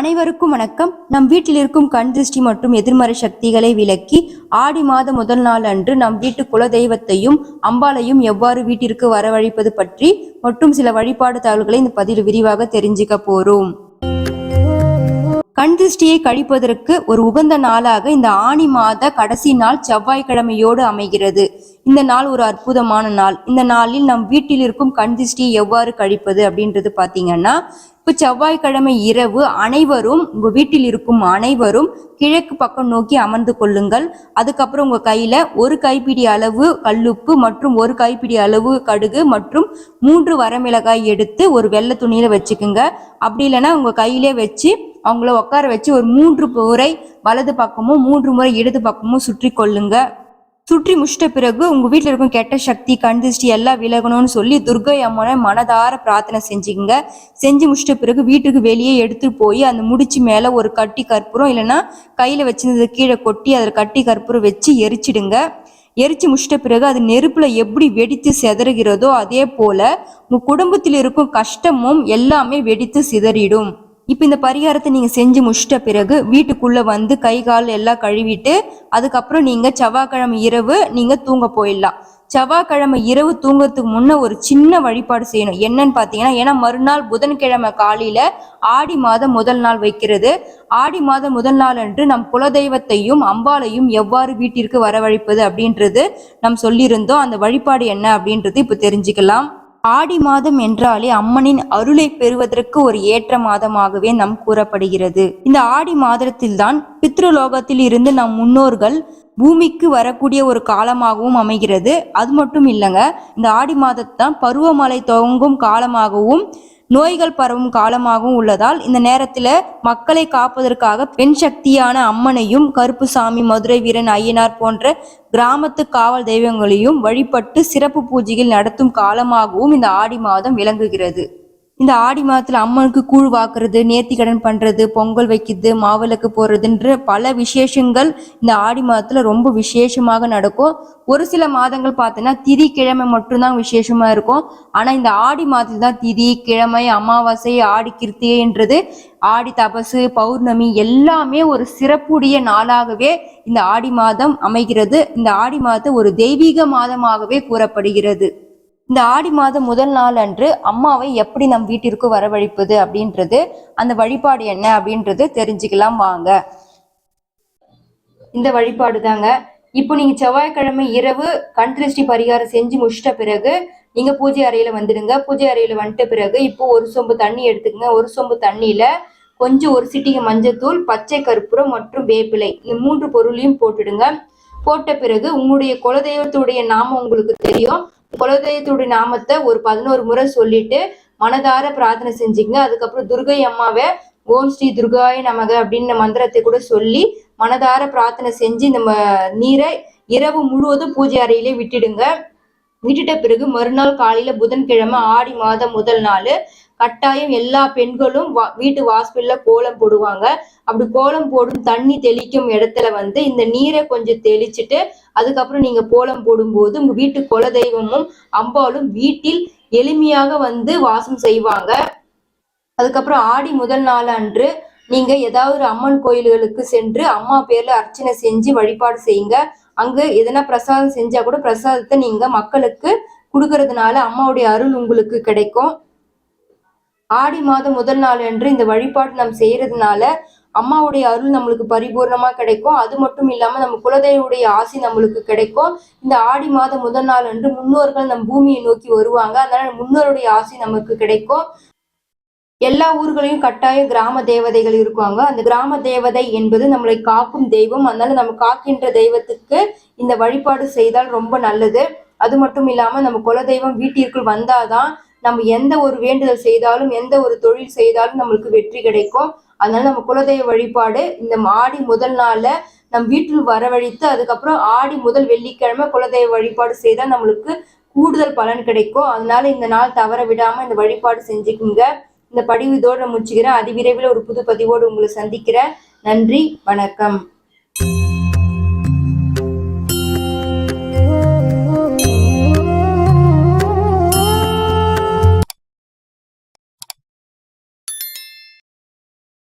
அனைவருக்கும் வணக்கம். நம் வீட்டில் இருக்கும் கண் திருஷ்டி மற்றும் எதிர்மறை சக்திகளை விலக்கி ஆடி மாத முதல் நாள் அன்று நம் வீட்டு குல தெய்வத்தையும் அம்பாளையும் எவ்வாறு வீட்டிற்கு வரவழைப்பது பற்றி மற்றும் சில வழிபாடு தகவல்களை இந்த பதிவில் விரிவாக தெரிஞ்சுக்க போறோம். கண் திருஷ்டியை கழிப்பதற்கு ஒரு உகந்த நாளாக இந்த ஆணி மாத கடைசி நாள் செவ்வாய்க்கிழமையோடு அமைகிறது. இந்த நாள் ஒரு அற்புதமான நாள். இந்த நாளில் நம் வீட்டில் இருக்கும் கண் திருஷ்டியை எவ்வாறு கழிப்பது அப்படின்றது பார்த்தீங்கன்னா இப்போ செவ்வாய்க்கிழமை இரவு அனைவரும் உங்கள் வீட்டில் இருக்கும் அனைவரும் கிழக்கு பக்கம் நோக்கி அமர்ந்து கொள்ளுங்கள். அதுக்கப்புறம் உங்கள் கையில் ஒரு கைப்பிடி அளவு கல்லுப்பு மற்றும் ஒரு கைப்பிடி அளவு கடுகு மற்றும் மூன்று வரமிளகாய் எடுத்து ஒரு வெள்ளை துணியில் வச்சுக்குங்க. அப்படி இல்லைன்னா உங்கள் கையிலே வச்சு அவங்கள உட்கார வச்சு ஒரு மூன்று முறை வலது பக்கமும் மூன்று முறை இடது பக்கமும் சுற்றி கொள்ளுங்க. சுற்றி முடிச்சிட்ட பிறகு உங்க வீட்டில் இருக்கும் கெட்ட சக்தி கண் திருஷ்டி எல்லாம் விலகணும்னு சொல்லி துர்கை அம்மனை மனதார பிரார்த்தனை செஞ்சுக்கங்க. செஞ்சு முடிச்சிட்ட பிறகு வீட்டுக்கு வெளியே எடுத்து போய் அந்த முடிச்சு மேல ஒரு கட்டி கற்பூரம் இல்லைன்னா கையில வச்சிருந்தது கீழே கொட்டி அதில் கட்டி கற்பூரம் வச்சு எரிச்சிடுங்க. எரிச்சு முடிச்சிட்ட பிறகு அது நெருப்புல எப்படி வெடித்து சிதறுகிறதோ அதே போல உங்க குடும்பத்தில் இருக்கும் கஷ்டமும் எல்லாமே வெடித்து சிதறிடும். இப்போ இந்த பரிகாரத்தை நீங்கள் செஞ்சு முடிச்சிட்ட பிறகு வீட்டுக்குள்ளே வந்து கை கால் எல்லாம் கழுவிட்டு அதுக்கப்புறம் நீங்கள் செவ்வாய்க்கிழமை இரவு நீங்கள் தூங்க போயிடலாம். செவ்வாய்க்கிழமை இரவு தூங்குறதுக்கு முன்னே ஒரு சின்ன வழிபாடு செய்யணும். என்னன்னு பார்த்தீங்கன்னா ஏன்னா மறுநாள் புதன்கிழமை காலையில் ஆடி மாதம் முதல் நாள் வைக்கிறது. ஆடி மாதம் முதல் நாள் அன்று நம் குலதெய்வத்தையும் அம்பாளையும் எவ்வாறு வீட்டிற்கு வரவழைப்பது அப்படின்றது நம் சொல்லியிருந்தோம். அந்த வழிபாடு என்ன அப்படின்றது இப்போ தெரிஞ்சுக்கலாம். ஆடி மாதம் என்றாலே அம்மனின் அருளை பெறுவதற்கு ஒரு ஏற்ற மாதமாகவே நம் கூறப்படுகிறது. இந்த ஆடி மாதத்தில்தான் பித்ருலோகத்தில் இருந்து நம் முன்னோர்கள் பூமிக்கு வரக்கூடிய ஒரு காலமாகவும் அமைகிறது. அது மட்டும் இல்லைங்க இந்த ஆடி மாதத்தான் பருவமழை துவங்கும் காலமாகவும் நோய்கள் பரவும் காலமாகவும் உள்ளதால் இந்த நேரத்தில் மக்களை காப்பதற்காக பெண் சக்தியான அம்மனையும் கருப்புசாமி மதுரை வீரன் ஐயனார் போன்ற கிராமத்து காவல் தெய்வங்களையும் வழிபட்டு சிறப்பு பூஜைகள் நடத்தும் காலமாகவும் இந்த ஆடி மாதம் விளங்குகிறது. இந்த ஆடி மாதத்துல அம்மனுக்கு கூழ் வாக்குறது நேர்த்தி கடன் பண்றது பொங்கல் வைக்கிறது மாவிளக்கு போடுறதுன்ற பல விசேஷங்கள் இந்த ஆடி மாதத்துல ரொம்ப விசேஷமாக நடக்கும். ஒரு சில மாதங்கள் பார்த்தோன்னா திதி கிழமை மட்டும்தான் விசேஷமா இருக்கும். ஆனா இந்த ஆடி மாதத்துல தான் திதி கிழமை அமாவாசை ஆடி கிருத்திகைன்றது ஆடி தபசு பௌர்ணமி எல்லாமே ஒரு சிறப்புடைய நாளாகவே இந்த ஆடி மாதம் அமைகிறது. இந்த ஆடி மாதம் ஒரு தெய்வீக மாதமாகவே கூறப்படுகிறது. இந்த ஆடி மாதம் முதல் நாள் அன்று அம்மாவை எப்படி நம் வீட்டிற்கு வரவழைப்பது அப்படின்றது அந்த வழிபாடு என்ன அப்படின்றது தெரிஞ்சுக்கலாம் வாங்க. இந்த வழிபாடு தாங்க. இப்போ நீங்க செவ்வாய்க்கிழமை இரவு கண் திருஷ்டி பரிகாரம் செஞ்சு முடிச்சிட்ட பிறகு நீங்க பூஜை அறையில வந்துடுங்க. பூஜை அறையில வந்துட்ட பிறகு இப்போ ஒரு சொம்பு தண்ணி எடுத்துக்கங்க. ஒரு சொம்பு தண்ணியில கொஞ்சம் ஒரு சிட்டிகை மஞ்சத்தூள் பச்சை கற்பூரம் மற்றும் வேப்பிலை இந்த மூன்று பொருளையும் போட்டுடுங்க. போட்ட பிறகு உங்களுடைய குலதெய்வத்துடைய நாமம் உங்களுக்கு தெரியும். குலதெய்வத்துடைய நாமத்தை ஒரு பதினோரு முறை சொல்லிட்டு மனதார பிரார்த்தனை செஞ்சுங்க அதுக்கப்புறம் துர்கை அம்மாவை ஓம் ஸ்ரீ துர்காய நமக அப்படின்னு மந்திரத்தை கூட சொல்லி மனதார பிரார்த்தனை செஞ்சு இந்த நீரை இரவு முழுவதும் பூஜை அறையிலே விட்டுடுங்க. விட்டுட்ட பிறகு மறுநாள் காலையில புதன்கிழமை ஆடி மாதம் முதல் நாள் கட்டாயம் எல்லா பெண்களும் வா வீட்டு வாசல்ல கோலம் போடுவாங்க. அப்படி கோலம் போடும் தண்ணி தெளிக்கும் இடத்துல வந்து இந்த நீரை கொஞ்சம் தெளிச்சுட்டு அதுக்கப்புறம் நீங்க கோலம் போடும்போது உங்க வீட்டு குல தெய்வமும் அம்பாலும் வீட்டில் எளிமையாக வந்து வாசம் செய்வாங்க. அதுக்கப்புறம் ஆடி முதல் நாள் அன்று நீங்க ஏதாவது ஒரு அம்மன் கோயில்களுக்கு சென்று அம்மா பேர்ல அர்ச்சனை செஞ்சு வழிபாடு செய்யுங்க. அங்க எதனா பிரசாதம் செஞ்சா கூட பிரசாதத்தை நீங்க மக்களுக்கு கொடுக்கறதுனால அம்மாவுடைய அருள் உங்களுக்கு கிடைக்கும். ஆடி மாதம் முதல் நாள் அன்று இந்த வழிபாடு நாம் செய்யறதுனால அம்மாவுடைய அருள் நம்மளுக்கு பரிபூர்ணமா கிடைக்கும். அது மட்டும் இல்லாம நம்ம குலதெய்வுடைய ஆசி நம்மளுக்கு கிடைக்கும். இந்த ஆடி மாதம் முதல் நாள் அன்று முன்னோர்கள் நம் பூமியை நோக்கி வருவாங்க. அதனால முன்னோருடைய ஆசி நமக்கு கிடைக்கும். எல்லா ஊர்களையும் கட்டாயம் கிராம தேவதைகள் இருக்குவாங்க அந்த கிராம தேவதை என்பது நம்மளை காக்கும் தெய்வம். அதனால நம்ம காக்கின்ற தெய்வத்துக்கு இந்த வழிபாடு செய்தால் ரொம்ப நல்லது. அது மட்டும் இல்லாம நம்ம குலதெய்வம் வீட்டிற்குள் வந்தாதான் நம்ம எந்த ஒரு வேண்டுதல் செய்தாலும் எந்த ஒரு தொழில் செய்தாலும் நம்மளுக்கு வெற்றி கிடைக்கும். அதனால நம்ம குலதெய்வ வழிபாடு இந்த ஆடி முதல் நாள்ல நம் வீட்டில் வரவழைத்து அதுக்கப்புறம் ஆடி முதல் வெள்ளிக்கிழமை குலதெய்வ வழிபாடு செய்தால் நம்மளுக்கு கூடுதல் பலன் கிடைக்கும். அதனால இந்த நாள் தவற விடாம இந்த வழிபாடு செஞ்சுக்குங்க. இந்த படிவு இதோடு முடிச்சுக்கிறேன். அதிவிரைவில் ஒரு புது பதிவோடு உங்களை சந்திக்கிறேன். நன்றி வணக்கம்.